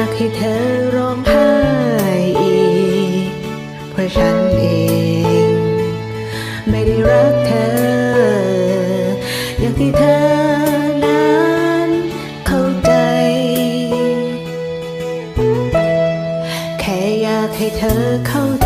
ากให้เธอร้องไห้อีก เพราะฉันเอง ไม่ได้รักเธอ อย่างที่เธอนั้นเข้าใจ แค่อยากให้เธอเข้าใจ